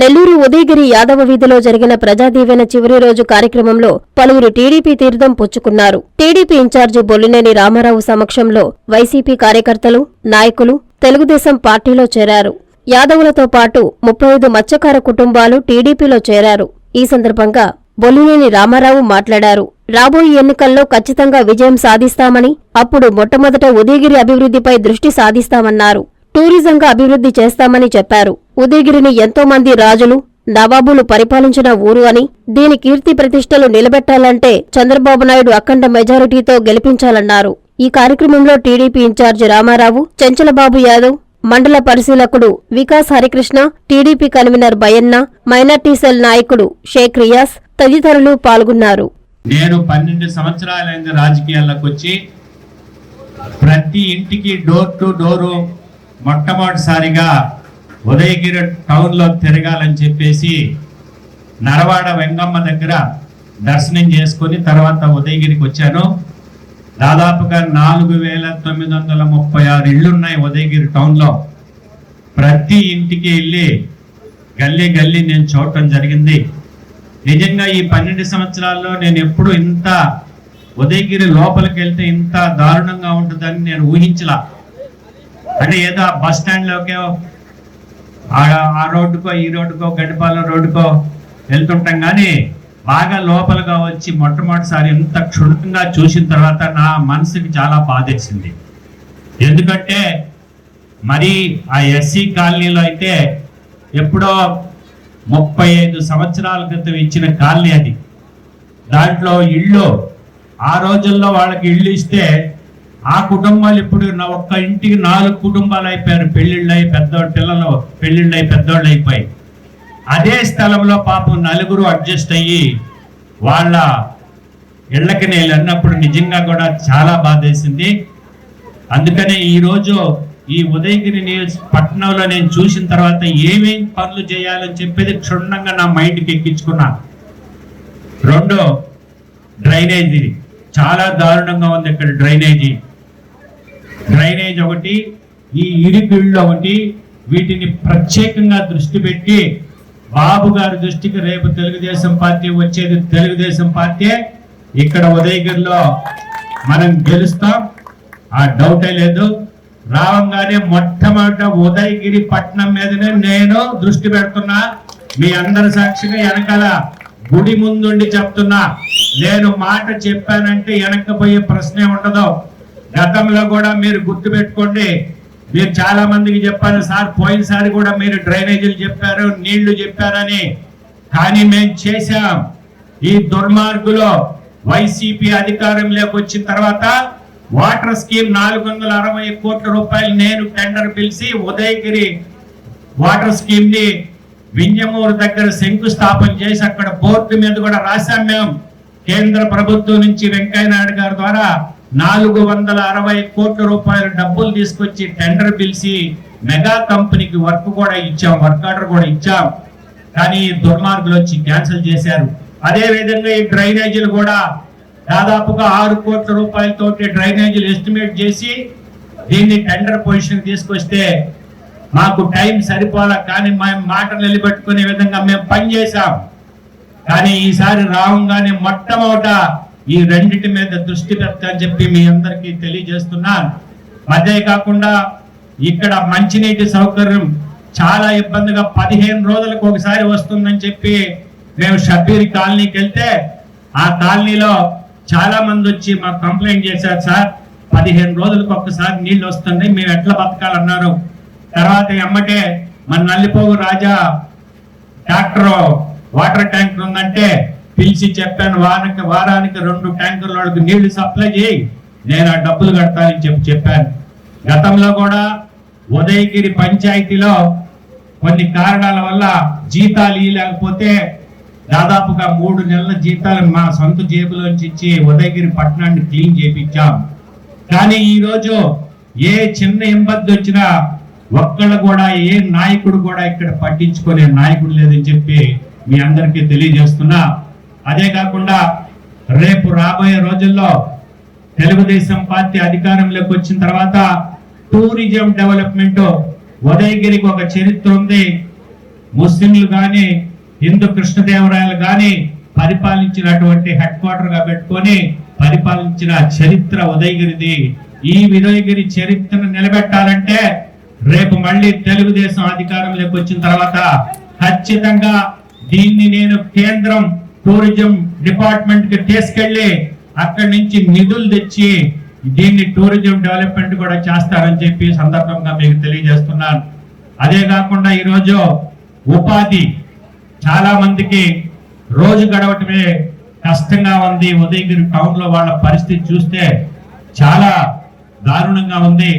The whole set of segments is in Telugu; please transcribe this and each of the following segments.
నెల్లూరు ఉదయగిరి యాదవ వీధిలో జరిగిన ప్రజాదీవెన చివరి రోజు కార్యక్రమంలో పలువురు టీడీపీ తీర్థం పుచ్చుకున్నారు. టీడీపీ ఇన్ఛార్జి బొల్లినేని రామారావు సమక్షంలో వైసీపీ కార్యకర్తలు నాయకులు తెలుగుదేశం పార్టీలో చేరారు. యాదవులతో పాటు ముప్పై ఐదు మత్స్యకార కుటుంబాలు టీడీపీలో చేరారు. ఈ సందర్భంగా బొల్లినేని రామారావు మాట్లాడారు. రాబోయే ఎన్నికల్లో ఖచ్చితంగా విజయం సాధిస్తామని అప్పుడు మొట్టమొదట ఉదయగిరి అభివృద్ధిపై దృష్టి సాధిస్తామన్నారు. టూరిజంగా అభివృద్ధి చేస్తామని చెప్పారు. ఉదయగిరిని ఎంతో మంది రాజులు నవాబులు పరిపాలించిన ఊరు అని దీని కీర్తి ప్రతిష్టలు నిలబెట్టాలంటే చంద్రబాబు నాయుడు అఖండ మెజారిటీతో గెలిపించాలన్నారు. ఈ కార్యక్రమంలో టీడీపీ ఇన్ఛార్జి రామారావు చెంచలబాబు యాదవ్ మండల పరిశీలకుడు Vikas Harikrishna TDP convener Bayanna minority cell నాయకుడు షేక్ రియాస్ తదితరులు పాల్గొన్నారు. నేను పన్నెండు సంవత్సరాలైంది రాజకీయాల్లోకి వచ్చి ప్రతి ఇంటికి డోర్ టు డోరు మొట్టమొదటిసారిగా ఉదయగిరి టౌన్లో తిరగాలని చెప్పేసి నరవాడ వెంగమ్మ దగ్గర దర్శనం చేసుకొని తర్వాత ఉదయగిరికి వచ్చాను. దాదాపుగా నాలుగు వేల తొమ్మిది వందల ముప్పై ఆరు ఇళ్ళున్నాయి ఉదయగిరి టౌన్లో. ప్రతి ఇంటికి వెళ్ళి గల్లీ గల్లీ నేను చూడటం జరిగింది. నిజంగా ఈ పన్నెండు సంవత్సరాల్లో నేను ఎప్పుడు ఇంత ఉదయగిరి లోపలికి వెళ్తే ఇంత దారుణంగా ఉంటుందని నేను ఊహించలా. అంటే ఏదో బస్ స్టాండ్లోకే ఆ- ఆ రోడ్డుకో ఈ రోడ్డుకో గడ్డిపాలెం రోడ్డుకో వెళ్తుంటాం కానీ బాగా లోపలగా వచ్చి మొట్టమొదటిసారి ఇంత క్షుణ్ణంగా చూసిన తర్వాత నా మనసుకి చాలా బాధేసింది ఎందుకంటే మరి ఆ ఎస్సీ కాలనీలో అయితే ఎప్పుడో ముప్పై ఐదు సంవత్సరాల క్రితం ఇచ్చిన కాలనీ అది. దాంట్లో ఇళ్ళు ఆ రోజుల్లో వాళ్ళకి ఇళ్ళు ఇస్తే ఆ కుటుంబాలు ఇప్పుడు నా ఒక్క ఇంటికి నాలుగు కుటుంబాలు అయిపోయారు. పెళ్ళిళ్ళు అయి పెద్ద పిల్లలు పెళ్ళిళ్ళు అయి పెద్దోళ్ళు అయిపోయి అదే స్థలంలో పాపం నలుగురు అడ్జస్ట్ అయ్యి వాళ్ళ ఇళ్ళకి నేను అన్నప్పుడు నిజంగా కూడా చాలా బాధేసింది. అందుకనే ఈరోజు ఈ ఉదయగిరి న్యూస్ పట్టణంలో నేను చూసిన తర్వాత ఏమేం పనులు చేయాలని చెప్పేది క్షుణ్ణంగా నా మైండ్కి ఎక్కించుకున్నా. రెండు డ్రైనేజీ చాలా దారుణంగా ఉంది ఇక్కడ డ్రైనేజీ. డ్రైనేజ్ ఒకటి ఈ ఇరుకిళ్ళు ఒకటి వీటిని ప్రత్యేకంగా దృష్టి పెట్టి బాబు గారి దృష్టికి రేపు తెలుగుదేశం పార్టీ వచ్చేది తెలుగుదేశం పార్టీ. ఇక్కడ ఉదయగిరిలో మనం గెలుస్తాం. ఆ డౌటే లేదు. రావంగానే మొట్టమొదట ఉదయగిరి పట్నం మీదనే నేను దృష్టి పెడుతున్నా. మీ అందరి సాక్షిగా వెనకాల గుడి ముందుండి చెప్తున్నా. నేను మాట చెప్పానంటే వెనక్కపోయే ప్రశ్నే ఉండదు. గతంలో కూడా మీరు గుర్తు పెట్టుకోండి మీరు చాలా మందికి చెప్పారు సార్ పోయినసారి కూడా మీరు డ్రైనేజీలు చెప్పారు నీళ్ళు చెప్పారని. కానీ మేము చేశాం. ఈ దుర్మార్గులో వైసీపీ అధికారంలోకి వచ్చిన తర్వాత వాటర్ స్కీమ్ నాలుగు వందల అరవై కోట్ల రూపాయలు నేను టెండర్ పిలిచి ఉదయగిరి వాటర్ స్కీమ్ని వింజమూరు దగ్గర శంకుస్థాపన చేసి అక్కడ బోర్డు మీద కూడా రాశాం మేము. కేంద్ర ప్రభుత్వం నుంచి వెంకయ్య నాయుడు గారి ద్వారా నాలుగు వందల అరవై కోట్ల రూపాయల డబ్బులు తీసుకొచ్చి టెండర్ పిలిచి మెగా కంపెనీకి వర్క్ కూడా ఇచ్చాం వర్క్ ఆర్డర్ కూడా ఇచ్చాం. కానీ దుర్మార్గులు వచ్చి క్యాన్సిల్ చేశారు. అదే విధంగా ఈ డ్రైనేజీలు కూడా దాదాపుగా ఆరు కోట్ల రూపాయలతోటి డ్రైనేజీలు ఎస్టిమేట్ చేసి దీన్ని టెండర్ పొజిషన్ తీసుకొస్తే మాకు టైం సరిపోలా కానీ మేము మాటలు నిలబెట్టుకునే విధంగా మేము పనిచేసాం కానీ ఈసారి రావంగానే మొట్టమొదట ఈ రెండింటి మీద దృష్టి పెట్టని చెప్పి మీ అందరికీ తెలియజేస్తున్నాను అదే కాకుండా ఇక్కడ మంచినీటి సౌకర్యం చాలా ఇబ్బందిగా పదిహేను రోజులకు ఒకసారి వస్తుందని చెప్పి మేము షబీర్ కాలనీకి వెళ్తే ఆ కాలనీలో చాలా మంది వచ్చి మాకు కంప్లైంట్ చేశారు సార్ పదిహేను రోజులకు ఒక్కసారి నీళ్ళు వస్తుంది మేము ఎట్లా బతకాలన్నారు? తర్వాత ఎమ్మటే మన Nallipogu Raja tractor water tanker ఉందంటే పిలిచి చెప్పాను వారానికి వారానికి రెండు ట్యాంకర్ల వాళ్ళకి నీళ్ళు సప్లై చేయి. నేను ఆ డబ్బులు కడతానని చెప్పి చెప్పాను. గతంలో కూడా ఉదయగిరి పంచాయతీలో కొన్ని కారణాల వల్ల జీతాలు ఇవ్వలేకపోతే దాదాపుగా మూడు నెలల జీతాలు మా సొంత జేబులోంచి ఇచ్చి ఉదయగిరి పట్టణాన్ని క్లీన్ చేపించాం. కానీ ఈరోజు ఏ చిన్న ఇబ్బంది వచ్చినా ఒక్కళ్ళు కూడా ఏ నాయకుడు కూడా ఇక్కడ పట్టించుకునే నాయకుడు లేదని చెప్పి మీ అందరికీ తెలియజేస్తున్నా. అదే కాకుండా రేపు రాబోయే రోజుల్లో తెలుగుదేశం పార్టీ అధికారంలోకి వచ్చిన తర్వాత టూరిజం డెవలప్మెంట్ ఉదయగిరికి ఒక చరిత్ర ఉంది. ముస్లింలు కానీ హిందూ కృష్ణదేవరాయలు కానీ పరిపాలించినటువంటి హెడ్ క్వార్టర్గా పెట్టుకొని పరిపాలించిన చరిత్ర ఉదయగిరిది. ఈ ఉదయగిరి చరిత్రను నిలబెట్టాలంటే రేపు మళ్ళీ తెలుగుదేశం అధికారంలోకి వచ్చిన తర్వాత ఖచ్చితంగా దీన్ని నేను కేంద్రం టూరిజం డిపార్ట్మెంట్కి తీసుకెళ్ళి అక్కడి నుంచి నిధులు తెచ్చి దీన్ని టూరిజం డెవలప్మెంట్ కూడా చేస్తారని చెప్పి సందర్భంగా మీకు తెలియజేస్తున్నాను. అదే కాకుండా ఈరోజు ఉపాధి చాలా మందికి రోజు గడవటమే కష్టంగా ఉంది. ఉదయగిరి టౌన్లో వాళ్ళ పరిస్థితి చూస్తే చాలా దారుణంగా ఉంది.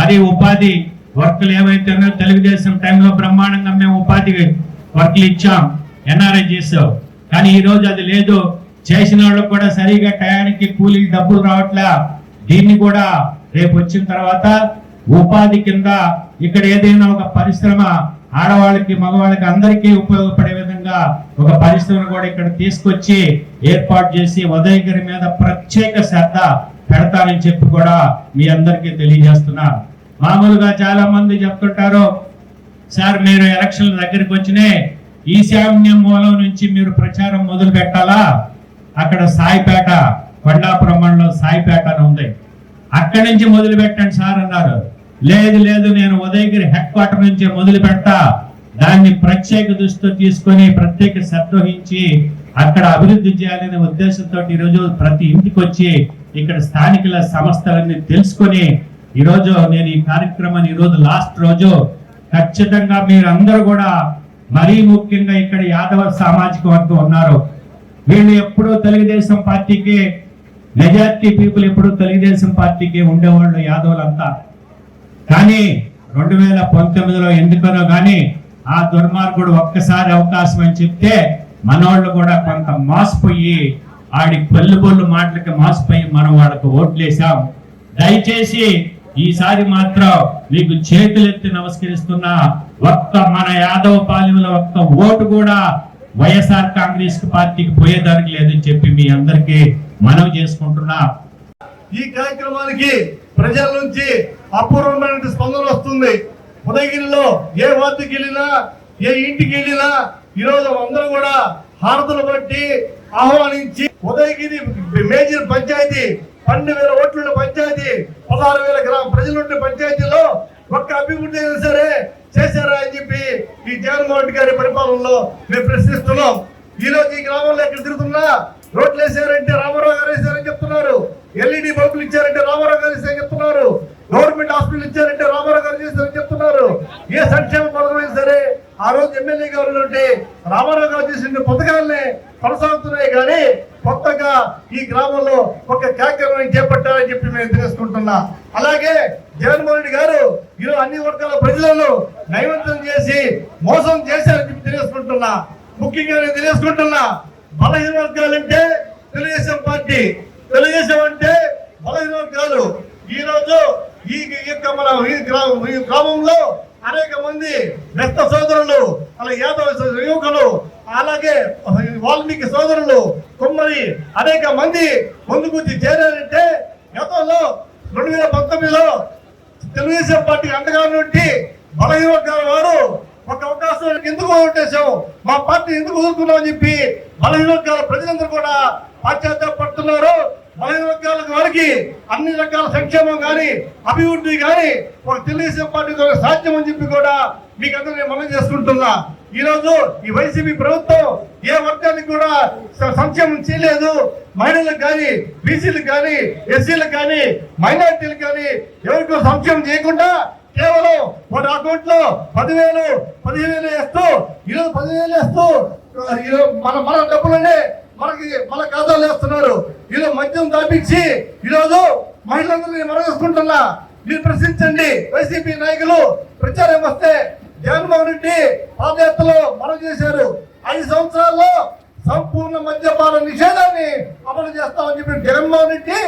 మరి ఉపాధి వర్కులు ఏవైతే ఉన్నాయో తెలుగుదేశం టైంలో బ్రహ్మాండంగా మేము ఉపాధి వర్కులు ఇచ్చాం. ఎన్ఆర్ఐ చేసావు కానీ ఈ రోజు అది లేదు. చేసిన వాళ్ళకు కూడా సరిగా టయానికి కూలీ డబ్బులు రావట్లే. దీన్ని కూడా రేపు వచ్చిన తర్వాత ఉపాధి కింద ఇక్కడ ఏదైనా ఒక పరిశ్రమ ఆడవాళ్ళకి మగవాళ్ళకి అందరికీ ఉపయోగపడే విధంగా ఒక పరిశ్రమ కూడా ఇక్కడ తీసుకొచ్చి ఏర్పాటు చేసి ఉదయగిరి మీద ప్రత్యేక శ్రద్ధ పెడతానని చెప్పి కూడా మీ అందరికీ తెలియజేస్తున్నా. మామూలుగా చాలా మంది చెప్తుంటారు సార్ మీరు ఎలక్షన్ల దగ్గరికి వచ్చినాయి ఈశాన్య మూలం నుంచి మీరు ప్రచారం మొదలు పెట్టాలా? అక్కడ సాయిపేట కొండాపురం మండలం సాయిపేట అని ఉంది. అక్కడి నుంచి మొదలు పెట్టండి సార్ అన్నారు. లేదు లేదు నేను ఉదయగిరి హెడ్ క్వార్టర్ నుంచి మొదలు పెడతా. దాన్ని ప్రత్యేక దృష్టితో తీసుకొని ప్రత్యేక శ్రద్ధ వహించి అక్కడ అభివృద్ధి చేయాలనే ఉద్దేశంతో ఈరోజు ప్రతి ఇంటికి వచ్చి ఇక్కడ స్థానికుల సంస్థలన్నీ తెలుసుకొని ఈరోజు నేను ఈ కార్యక్రమాన్ని ఈరోజు లాస్ట్ రోజు ఖచ్చితంగా మీరందరూ కూడా మరీ ముఖ్యంగా ఇక్కడ యాదవ సామాజిక వర్గం ఉన్నారు. వీళ్ళు ఎప్పుడూ తెలుగుదేశం పార్టీకి మెజార్టీ పీపుల్ ఎప్పుడూ తెలుగుదేశం పార్టీకి ఉండేవాళ్ళు యాదవులంతా. కానీ రెండు వేల పంతొమ్మిదిలో ఎందుకనో కానీ ఆ దుర్మార్గుడు ఒక్కసారి అవకాశం అని చెప్తే మనవాళ్ళు కూడా కొంత మోసపోయి ఆడి పళ్ళు బొల్లు మాటలకి మోసపోయి మనం వాళ్ళకు ఓట్లేసాం దయచేసి ఈసారి మాత్రం మీకు చేతులెత్తి నమస్కరిస్తున్నా. ఒక్క మన యాదవ పాలెంలో ఒక్క ఓటు కూడా వైఎస్ఆర్ కాంగ్రెస్ పార్టీకి పోయేదానికి లేదని చెప్పి మీ అందరికీ మనవి చేసుకుంటున్నా. ఈ కార్యక్రమానికి ప్రజల నుంచి అపూర్వమైన స్పందన వస్తుంది. ఉదయగిరిలో ఏ వార్డుకి వెళ్ళినా ఏ ఇంటికి వెళ్ళినా ఈరోజు అందరూ కూడా హారతులు బట్టి ఆహ్వానించి ఉదయగిరి మేజర్ పంచాయతీ పన్నెండు వేల ఓట్లున్న పంచాయతీ పదహారు వేల గ్రామ ప్రజలున్న పంచాయతీలో ఒక్క అభివృద్ధి అయినా సరే చేశారా అని చెప్పి ఈ జగన్మోహన్ రెడ్డి గారి పరిపాలనలో మేము ప్రశ్నిస్తున్నాం. ఈరోజు ఈ గ్రామంలో ఎక్కడ తిరుగుతున్నా? రోడ్లు వేసారంటే రామారావు గారు వేసారని చెప్తున్నారు. ఎల్ఈడి బల్బులు ఇచ్చారంటే రామారావు గారు వేసారని చెప్తున్నారు. గవర్నమెంట్ హాస్పిటల్ ఇచ్చారంటే రామారావు గారు చేశారని చెప్తున్నారు. ఏ సంక్షేమ పథకమైనా సరే ఆ రోజు ఎమ్మెల్యే గారు ఉంటే రామారావు గారు చేసిన పథకాలనే కొనసాగుతున్నాయి. కానీ కొత్తగా ఈ గ్రామంలో ఒక కార్యక్రమం చేపట్టారని చెప్పి మేము తెలుసుకుంటున్నా అలాగే జగన్మోహన్ రెడ్డి గారు మీరు అన్ని వర్గాల ప్రజలను నైవంతం చేసి మోసం చేశారని చెప్పి తెలుసుకుంటున్నా ముఖ్యంగా నేను తెలుసుకుంటున్నా బలహీన వర్గాలంటే తెలుగుదేశం పార్టీ. తెలుగుదేశం అంటే బలహీన వర్గాలు. ఈ రోజు ఈ యొక్క మన ఈ గ్రామం ఈ గ్రామంలో అనేక మంది మెత్త సోదరులు అలా యాదవ యువకులు అలాగే వాల్మీకి సోదరులు కుమ్మరి అనేక మంది ముందుకు చేరారంటే గతంలో రెండు వేల పంతొమ్మిదిలో తెలుగుదేశం పార్టీ అండగా నుండి బలహీన వర్గాల వారు ఒక అవకాశం ఎందుకు ఓటేశాం మా పార్టీ ఎందుకు వదులుకున్నాం అని చెప్పి బలహీన వర్గాల ప్రజలందరూ కూడా పాశ్చాత్యపడుతున్నారు బలహీన వర్గాల వారికి అన్ని రకాల సంక్షేమం కానీ అభివృద్ధి కానీ ఒక తెలుగుదేశం పార్టీ సాధ్యం అని చెప్పి కూడా మీకు అందరూ నేను మనం చేసుకుంటున్నా ఈ రోజు ఈ వైసీపీ ప్రభుత్వం ఏ వర్గానికి కూడా సంక్షేమం చేయలేదు. మహిళలకు కానీ బీసీలకు కానీ ఎస్సీలకు కానీ మైనార్టీలకు కానీ ఎవరికి సంక్షేమం చేయకుండా కేవలం వాటి అకౌంట్లో పదివేలు పదిహేను వేస్తూ ఈరోజు పదివేలు వేస్తూ మన మన డబ్బులనే మనకి మన ఖాతాలు వేస్తున్నారు. ఈరోజు మద్యం దాపించి ఈరోజు మహిళలందరినీ మరవేసుకుంటున్నా మీరు ప్రశ్నించండి. వైసీపీ నాయకులు ప్రచారం వస్తే జగన్మోహన్ రెడ్డి పాదయాత్రలో మనం చేశారు. ఐదు సంవత్సరాల్లో సంపూర్ణ మద్యపాన నిషేధాన్ని అమలు చేస్తామని చెప్పిన జగన్మోహన్ రెడ్డి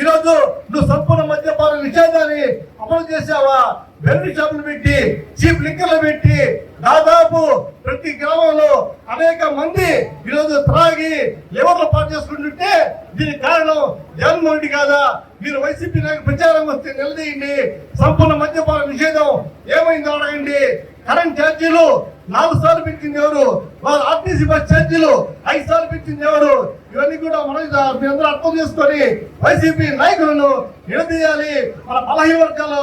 ఈరోజు నువ్వు సంపూర్ణ మద్యపాన నిషేధాన్ని అమలు చేశావా? బెల్లి షాపులు పెట్టి చీప్ లిక్కర్లు పెట్టి దాదాపు ప్రతి గ్రామంలో అనేక మంది ఈరోజు త్రాగి లివర్లు పాటు చేసుకుంటుంటే దీనికి కారణం జగన్మోహన్ రెడ్డి కాదా? మీరు వైసీపీ నాయకులు ప్రచారం వస్తే నిలదీయండి. సంపూర్ణ మద్యపాన నిషేధం ఏమైందో అడగండి. కరెంట్ ఛార్జీలు నాలుగు సార్లు పెట్టింది ఎవరు? వాళ్ళ ఆర్టీసీ బస్ ఛార్జీలు ఐదు సార్లు పెట్టింది ఎవరు? ఇవన్నీ కూడా మనం మీ అందరూ అర్థం చేసుకొని వైసీపీ నాయకులను నిలదీయాలి. మన బలహీన వర్గాల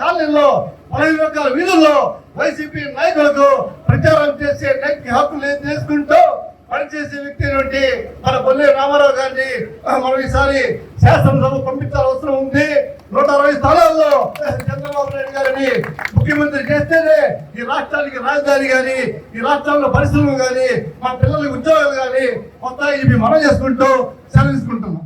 కాలనీలో బలహీన వర్గాల వీధుల్లో వైసీపీ నాయకులకు ప్రచారం చేసే నైతిక హక్కులు చేసుకుంటూ పనిచేసే వ్యక్తి నుండి మన బొల్లి రామారావు గారిని మనం ఈసారి శాసనసభ పంపించాల్సిన అవసరం ఉంది. నూట అరవై స్థానాల్లో చంద్రబాబు నాయుడు గారిని ముఖ్యమంత్రి చేస్తేనే ఈ రాష్ట్రానికి రాజధాని కానీ ఈ రాష్ట్రంలో పరిశ్రమలు కానీ మా పిల్లలకి ఉద్యోగాలు కానీ మొత్తం ఇవి మనం చేసుకుంటూ సెలవిసుకుంటున్నాం